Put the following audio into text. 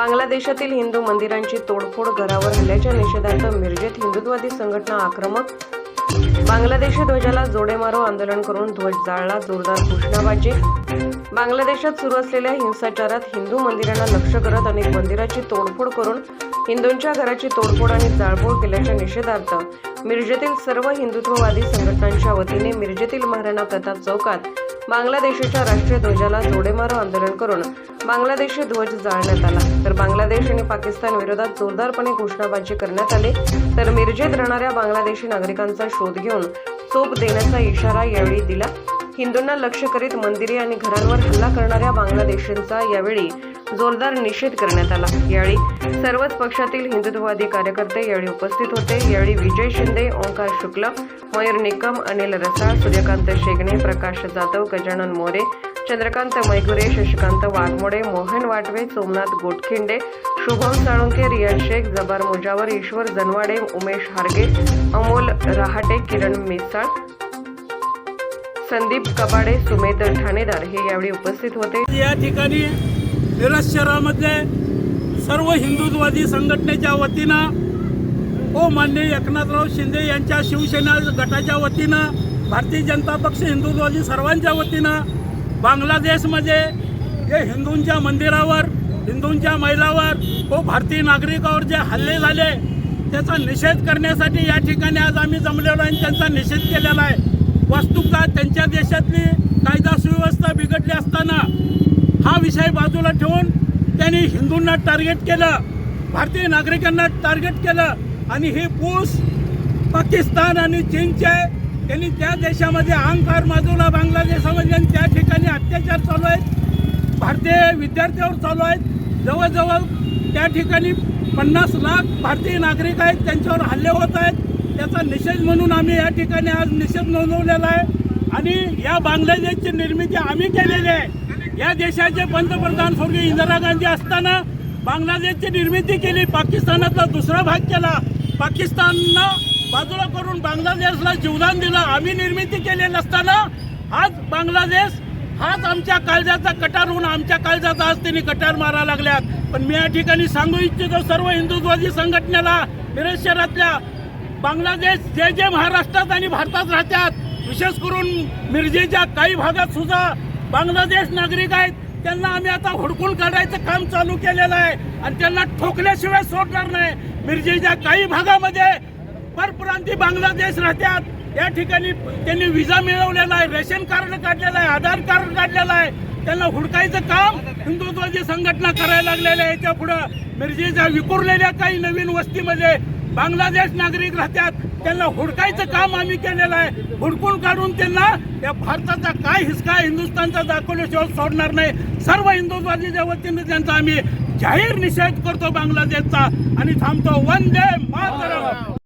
बांगलादेशातील हिंदू मंदिरांची तोडफोड घरावर हल्ल्याच्या निषेधार्थ मिरजेत हिंदुत्ववादी संघटना आक्रमक बांगलादेशी ध्वजाला जोडे मारो आंदोलन करून ध्वज जाळला जोरदार घोषणाबाजी. बांगलादेशात सुरू असलेल्या हिंसाचारात हिंदू मंदिरांना लक्ष करत अनेक मंदिराची तोडफोड करून हिंदूंच्या घराची तोडफोड आणि जाळपोळ केल्याच्या निषेधार्थ मिरजेतील सर्व हिंदुत्ववादी संघटनांच्या वतीने मिरजेतील महाराणा प्रताप चौकात बांगलादेशाच्या राष्ट्रीय ध्वजाला जोडेमारो आंदोलन करून बांगलादेशी ध्वज जाळण्यात आला. तर बांगलादेश आणि पाकिस्तान विरोधात जोरदारपणे घोषणाबाजी करण्यात आली. तर मिरजेत राहणाऱ्या बांगलादेशी नागरिकांचा शोध घेऊन चोप देण्याचा इशारा यावेळी दिला. हिंदूंना लक्ष करीत मंदिरे आणि घरांवर हल्ला करणाऱ्या बांगलादेशींचा यावेळी जोरदार निषेध करण्यात आला. यावेळी सर्वच पक्षातील हिंदुत्ववादी कार्यकर्ते यावेळी उपस्थित होते. यावेळी विजय शिंदे ओंकार शुक्ल मयूर निकम अनिल रसाळ सूर्यकांत शेगणे प्रकाश जाधव गजानन मोरे चंद्रकांत मैगुरे शशिकांत वाघमोडे मोहन वाटवे सोमनाथ गोटखिंडे शुभम साळुंके रियाज शेख जबार मुजावर ईश्वर जनवाडे उमेश हारगे अमोल रहाटे किरण मिसाळ संदीप कबाडे सुमेध ठाणेदार हे यावेळी उपस्थित होते. या ठिकाणी मिरज शहरामध्ये सर्व हिंदुत्ववादी संघटनेच्या वतीनं ओ मान्य एकनाथराव शिंदे यांच्या शिवसेना गटाच्या वतीनं भारतीय जनता पक्ष हिंदुत्ववादी सर्वांच्या वतीनं बांगलादेशमध्ये जे हिंदूंच्या मंदिरावर हिंदूंच्या महिलावर व भारतीय नागरिकावर जे हल्ले झाले त्याचा निषेध करण्यासाठी या ठिकाणी आज आम्ही जमलेलो आहे आणि त्यांचा निषेध केलेला आहे. वास्तुकता त्यांच्या देशातली कायदा सुव्यवस्था बिघडली असताना हा विषय बाजूला ठेवून त्यांनी हिंदूंना टार्गेट केलं भारतीय नागरिकांना टार्गेट केलं आणि हे पूस पाकिस्तान आणि चीनचे त्यांनी त्या देशामध्ये अंकार बाजूला बांगलादेशामध्ये आणि त्या ठिकाणी अत्याचार चालू आहेत. भारतीय विद्यार्थ्यावर चालू आहेत. जवळजवळ त्या ठिकाणी पन्नास लाख भारतीय नागरिक आहेत त्यांच्यावर हल्ले होत आहेत. त्याचा निषेध म्हणून आम्ही या ठिकाणी आज निषेध नोंदवलेला आहे. आणि या बांगलादेशची निर्मिती आम्ही केलेली आहे. या देशाचे पंतप्रधान स्वर्गीय इंदिरा गांधी असताना बांगलादेशची निर्मिती केली पाकिस्तानातला दुसरा भाग केला. पाकिस्ताननं बाजूला करून बांगलादेशला जीवदान दिलं. आम्ही निर्मिती केली नसताना आज बांगलादेश हाच आमच्या काळजाचा कटार होऊन आमच्या काळजाचा आज त्यांनी कटार मारा लागल्यात. पण मी या ठिकाणी सांगू इच्छितो सर्व हिंदुत्ववादी संघटनेला मिरज शहरातल्या बांगलादेश जे जे महाराष्ट्रात आणि भारतात राहतात. विशेष करून मिरजेच्या काही भागात सुद्धा बांगलादेश नागरिक आहेत. त्यांना आम्ही आता हुडकून काढायचं काम चालू केलेलं आहे. आणि त्यांना ठोकल्याशिवाय सोडणार नाही. मिरजेच्या काही भागामध्ये परप्रांती बांगलादेश राहतात. या ठिकाणी त्यांनी विजा मिळवलेला आहे रेशन कार्ड काढलेलं आहे आधार कार्ड काढलेलं आहे. त्यांना हुडकायचं काम हिंदुत्वाची संघटना करायला लागलेल्या आहे. त्या पुढं मिरजेच्या विखुरलेल्या काही नवीन वस्तीमध्ये बांगलादेश नागरिक राहतात. त्यांना हुडकायचं काम आम्ही केलेलं आहे. हुडकून काढून त्यांना या भारताचा काय हिसका हिंदुस्थानचा दाखवल्याशिवाय सोडणार नाही. सर्व हिंदुत्वादीच्या वतीने त्यांचा आम्ही जाहीर निषेध करतो बांगलादेशचा. आणि थांबतो. वंदे मातरम.